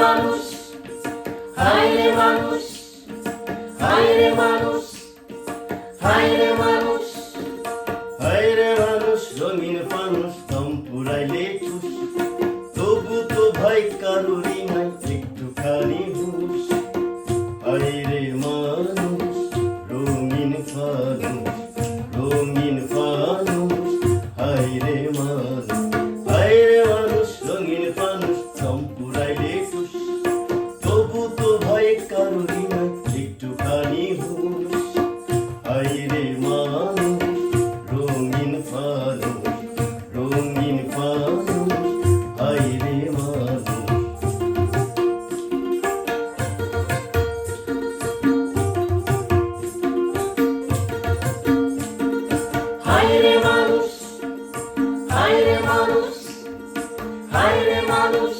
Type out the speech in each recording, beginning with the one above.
মানুষ। হায় রে মানুষ হায় রে মানুষ হায় রে মানুষ। হায় রে মানুষ রঙিন মানুষ, দম পুরাইলে ঠুস। তবু তো ভাই কারুরি মানুষ রঙিন ফানুষ রঙিন ফানুষ হায়রে মানুষ হায় রে মানুষ হায় রে মানুষ হায় রে মানুষ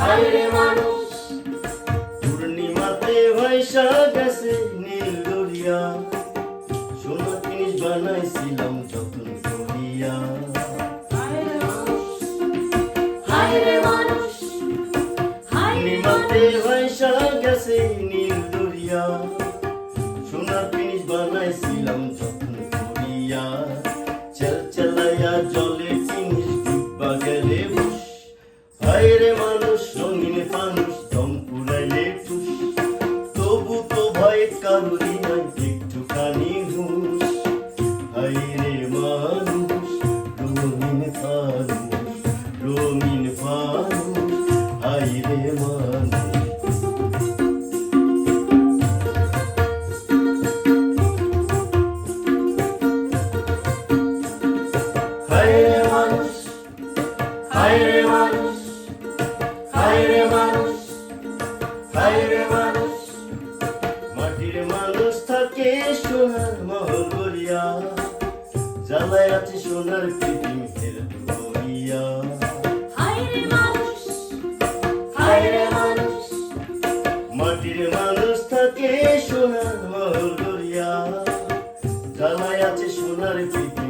হায় রে মানুষ। পূর্ণিমাতে ভাইসা গেছে নীল দরিয়া। বানাইছিলাম যতন করিয়া। পূর্ণিমাতে ভাইসা গেছে নীল দরিয়া। সোনার জিনিস বানাইছিলাম যতন করিয়া। চেল চেলাইয়া জলে জিনিস ডুববা গেলে বুস হায় রে মানুষ রঙিন মানুষ। রঙিন মানুষ হায় রে মানুষ হায় রে মানুষ হায় রে মানুষ হায় রে মানুষ হায় রে মানুষ মাটির মানুষ থাকে সোনার মহল গড়িয়া জ্বালায় আছে সোনার পৃথিবীর গড়িয়া মাটির মানুষ থাকে সোনার মহল গড়িয়া জ্বালায় আছে সোনার পৃথিবীর